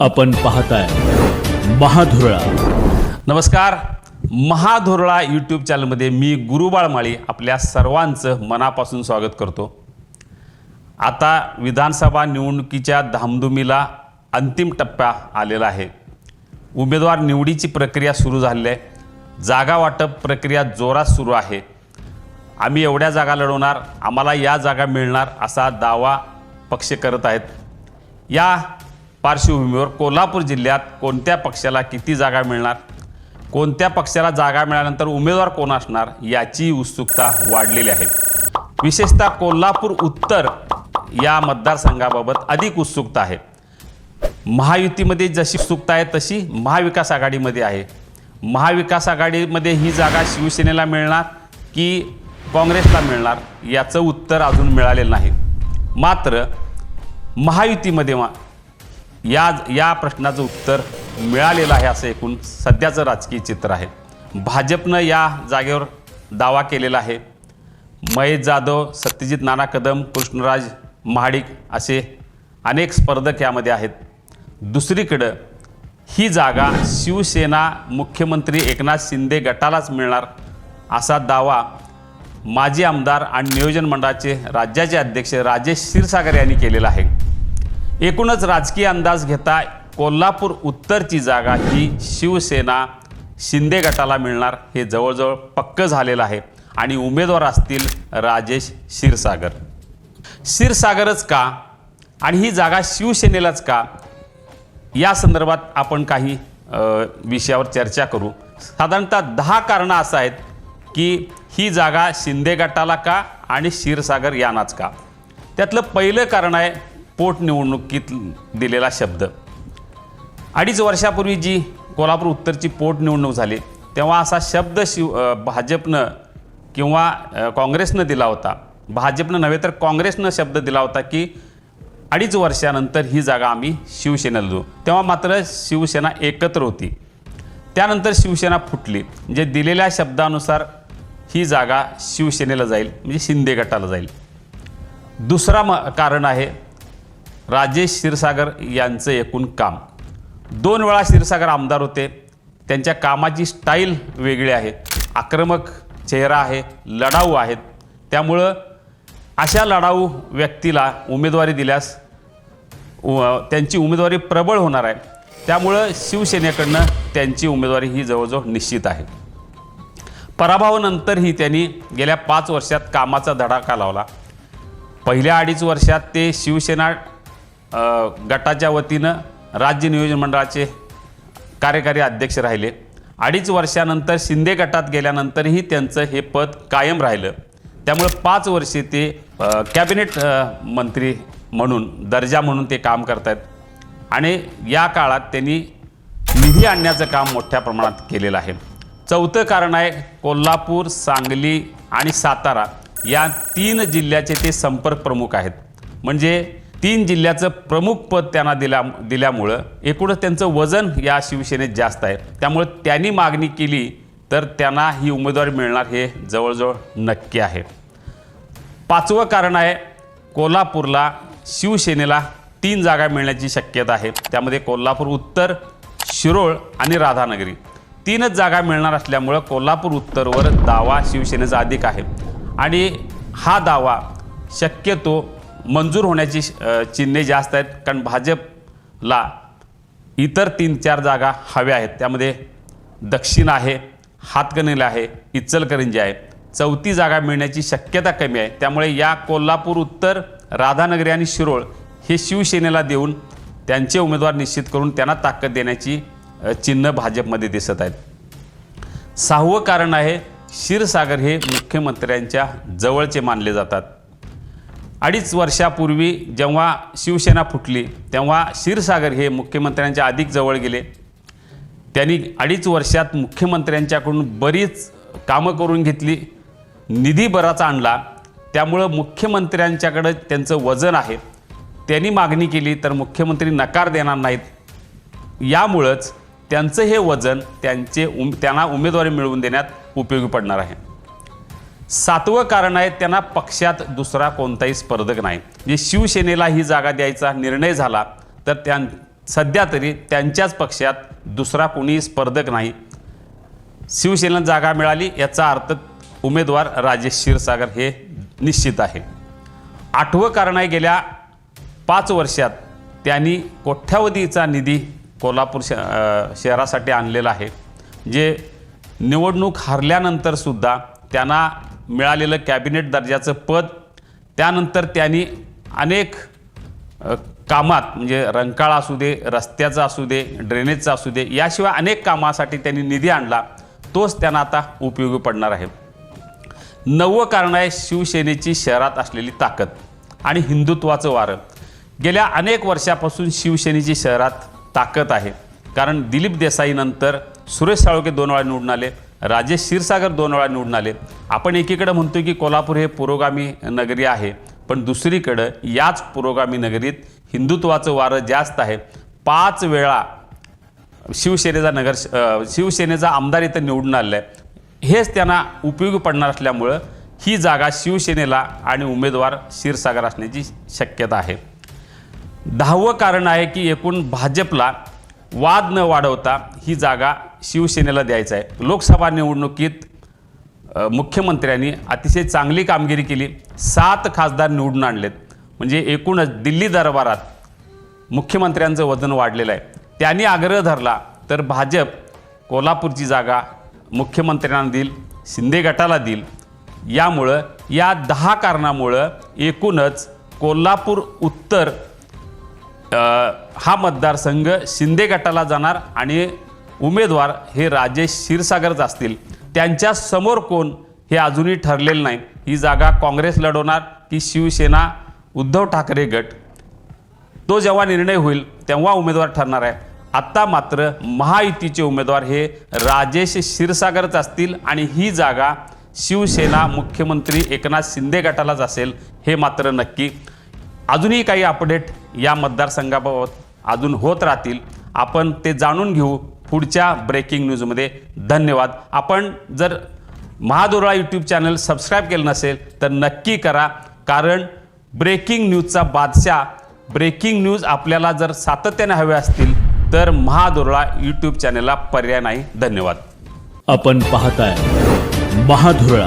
आपण पाहताय महाधुरळा. नमस्कार. महाधुरळा यूट्यूब चॅनलमध्ये मी गुरुबाळ माळी आपल्या सर्वांचं मनापासून स्वागत करतो. आता विधानसभा निवडणुकीच्या धामधुमीला अंतिम टप्पा आलेला आहे. उमेदवार निवडीची प्रक्रिया सुरू झालेली आहे जागा वाटप प्रक्रिया जोरात सुरू आहे. आम्ही एवढ्या जागा लढवणार आम्हाला या जागा मिळणार असा दावा पक्ष करत आहेत. या पार्श्वभूमीवर कोल्हापूर जिल्ह्यात कोणत्या पक्षाला किती जागा मिळणार? कोणत्या पक्षाला जागा मिळाल्यानंतर उमेदवार कोण असणार याची उत्सुकता वाढलेली आहे. विशेषतः कोल्हापूर उत्तर या मतदारसंघाबाबत अधिक उत्सुकता आहे. महायुतीमध्ये जशी उत्सुकता आहे तशी महाविकास आघाडीमध्ये आहे. महाविकास आघाडीमध्ये ही जागा शिवसेनेला मिळणार की काँग्रेसला मिळणार याचं उत्तर अजून मिळालेलं नाही. मात्र महायुतीमध्ये मा या या प्रश्नाचं उत्तर मिळालेलं आहे असं एकूण सध्याचं राजकीय चित्र आहे. भाजपनं या जागेवर दावा केलेला आहे. महेश जाधव सत्यजित नाना कदम कृष्णराज महाडिक असे अनेक स्पर्धक यामध्ये आहेत. दुसरीकडं ही जागा शिवसेना मुख्यमंत्री एकनाथ शिंदे गटालाच मिळणार असा दावा माजी आमदार आणि नियोजन मंडळाचे राज्याचे अध्यक्ष राजेश क्षीरसागर यांनी केलेला आहे. एकूणच राजकीय अंदाज घेता कोल्हापूर उत्तरची जागा ही शिवसेना शिंदे गटाला मिळणार हे जवळजवळ पक्क झालेलं आहे. आणि उमेदवार असतील राजेश क्षीरसागर. क्षीरसागरच का? आणि ही जागा शिवसेनेलाच का? या संदर्भात आपण काही विषयावर चर्चा करू. साधारणतः दहा कारणं असं आहेत की ही जागा शिंदे गटाला का आणि क्षीरसागर यांनाच का? त्यातलं पहिलं कारण आहे पोटनिवडणुकीत दिलेला शब्द. अडीच वर्षापूर्वी जी कोल्हापूर उत्तरची पोटनिवडणूक झाली तेव्हा असा शब्द शिव भाजपनं किंवा काँग्रेसनं दिला होता. भाजपनं नव्हे तर काँग्रेसनं शब्द दिला होता की अडीच वर्षानंतर ही जागा आम्ही शिवसेनेला देऊ. तेव्हा मात्र शिवसेना एकत्र होती. त्यानंतर शिवसेना फुटली. म्हणजे दिलेल्या शब्दानुसार ही जागा शिवसेनेला जाईल म्हणजे शिंदे गटाला जाईल. दुसरा म कारण आहे राजेश क्षीरसागर यांचं एकूण काम. दोन वेळा क्षीरसागर आमदार होते. त्यांच्या कामाची स्टाईल वेगळी आहे. आक्रमक चेहरा आहे. लढाऊ आहेत. त्यामुळं अशा लढाऊ व्यक्तीला उमेदवारी दिल्यास उ- त्यांची उमेदवारी प्रबळ होणार आहे. त्यामुळं शिवसेनेकडनं त्यांची उमेदवारी ही जवळजवळ निश्चित आहे. पराभवानंतरही त्यांनी गेल्या पाच वर्षात कामाचा धडाका लावला. पहिल्या अडीच वर्षात ते शिवसेना गटाच्या वतीनं राज्य नियोजन मंडळाचे कार्यकारी अध्यक्ष राहिले. अडीच वर्षानंतर शिंदे गटात गेल्यानंतरही त्यांचं हे पद कायम राहिलं. त्यामुळे पाच वर्षे ते कॅबिनेट मंत्री म्हणून दर्जा म्हणून ते काम करत आहेत आणि या काळात त्यांनी निधी आणण्याचं काम मोठ्या प्रमाणात केलेलं आहे. चौथं कारण आहे कोल्हापूर सांगली आणि सातारा या तीन जिल्ह्याचे ते संपर्क प्रमुख आहेत. म्हणजे तीन जिल्ह्याचं प्रमुख पद त्यांना दिल्या दिल्यामुळं एकूणच त्यांचं वजन या शिवसेनेत जास्त आहे. त्यामुळे त्यांनी मागणी केली तर त्यांना ही उमेदवारी मिळणार हे जवळजवळ नक्की आहे. पाचवं कारण आहे कोल्हापूरला शिवसेनेला तीन जागा मिळण्याची शक्यता आहे. त्यामध्ये कोल्हापूर उत्तर शिरोळ आणि राधानगरी. तीनच जागा मिळणार असल्यामुळं कोल्हापूर उत्तरवर दावा शिवसेनेचा अधिक आहे. आणि हा दावा शक्यतो मंजूर होण्याची चिन्हे जास्त आहेत. कारण भाजपला इतर तीन चार जागा हव्या आहेत. त्यामध्ये दक्षिण आहे हातकणीला आहे इचलकरंजी आहे. चौथी जागा मिळण्याची शक्यता कमी आहे. त्यामुळे या कोल्हापूर उत्तर राधानगरी आणि शिरोळ हे शिवसेनेला देऊन त्यांचे उमेदवार निश्चित करून त्यांना ताकद देण्याची चिन्ह भाजपमध्ये दिसत आहेत. सहावं कारण आहे क्षीरसागर हे मुख्यमंत्र्यांच्या जवळचे मानले जातात. अडीच वर्षापूर्वी जेव्हा शिवसेना फुटली तेव्हा क्षीरसागर हे मुख्यमंत्र्यांच्या अधिक जवळ गेले. त्यांनी अडीच वर्षात मुख्यमंत्र्यांच्याकडून बरीच कामं करून घेतली निधी बराच आणला. त्यामुळं मुख्यमंत्र्यांच्याकडं त्यांचं वजन आहे. त्यांनी मागणी केली तर मुख्यमंत्री नकार देणार नाहीत. यामुळंच त्यांचं हे वजन त्यांचे उम त्यांना उमेदवारी मिळवून देण्यात उपयोगी पडणार आहे. सातवं कारण आहे त्यांना पक्षात दुसरा कोणताही स्पर्धक नाही. म्हणजे शिवसेनेला ही जागा द्यायचा निर्णय झाला तर त्यां सध्या तरी त्यांच्याच पक्षात दुसरा कोणीही स्पर्धक नाही. शिवसेनेला जागा मिळाली याचा अर्थ उमेदवार राजेश क्षीरसागर हे निश्चित आहे. आठवं कारण आहे गेल्या पाच वर्षात त्यांनी कोट्यावधीचा निधी कोल्हापूर श शहरासाठी आणलेला आहे. जे निवडणूक हरल्यानंतरसुद्धा त्यांना मिळालेलं कॅबिनेट दर्जाचं पद त्यानंतर त्यांनी अनेक कामात म्हणजे रंकाळा असू दे रस्त्याचा असू दे ड्रेनेजचा असू दे याशिवाय अनेक कामासाठी त्यांनी निधी आणला. तोच त्यांना आता उपयोगी पडणार आहे. नववं कारण आहे शिवसेनेची शहरात असलेली ताकद आणि हिंदुत्वाचं वारं. गेल्या अनेक वर्षापासून शिवसेनेची शहरात ताकद आहे. कारण दिलीप देसाईनंतर सुरेश साळुके दोन वेळा निवडून आले. राजेश क्षीरसागर दोन वेळा निवडून आले. आपण एकीकडं म्हणतो की कोल्हापूर हे पुरोगामी नगरी आहे पण दुसरीकडं याच पुरोगामी नगरीत हिंदुत्वाचं वारं जास्त आहे. पाच वेळा शिवसेनेचा नगर शिवसेनेचा आमदार इथं निवडून आलेला आहे. हेच त्यांना उपयोगी पडणार असल्यामुळं ही जागा शिवसेनेला आणि उमेदवार क्षीरसागर असण्याची शक्यता आहे. दहावं कारण आहे की एकूण भाजपला वाद न वाढवता ही जागा शिवसेनेला द्यायचं आहे. लोकसभा निवडणुकीत मुख्यमंत्र्यांनी अतिशय चांगली कामगिरी केली. सात खासदार निवडून आणलेत. म्हणजे एकूणच दिल्ली दरबारात मुख्यमंत्र्यांचं वजन वाढलेलं आहे. त्यांनी आग्रह धरला तर भाजप कोल्हापूरची जागा मुख्यमंत्र्यांना देईल शिंदे गटाला देईल. यामुळं या दहा कारणामुळं एकूणच कोल्हापूर उत्तर आ, हा मतदारसंघ शिंदे गटाला जाणार आणि उमेदवार हे राजेश क्षीरसागरच असतील. त्यांच्यासमोर कोण हे अजूनही ठरलेलं नाही. ही जागा काँग्रेस लढवणार की शिवसेना उद्धव ठाकरे गट. तो जेव्हा निर्णय होईल तेव्हा उमेदवार ठरणार आहे. आत्ता मात्र महायुतीचे उमेदवार हे राजेश क्षीरसागरच असतील आणि ही जागा शिवसेना मुख्यमंत्री एकनाथ शिंदे गटालाच असेल हे मात्र नक्की. अजूनही काही अपडेट या मतदारसंघाबाबत अजून होत राहतील. आपण ते जाणून घेऊ. पुढच्या ब्रेकिंग न्यूजमध्ये धन्यवाद. आपण जर महादोरा यूट्यूब चॅनल सबस्क्राईब केलं नसेल तर नक्की करा. कारण ब्रेकिंग न्यूजचा बादशाह ब्रेकिंग न्यूज आपल्याला जर सातत्याने हवे असतील तर महादोरळा यूट्यूब चॅनलला पर्याय नाही. धन्यवाद. आपण पाहताय महाधुरळा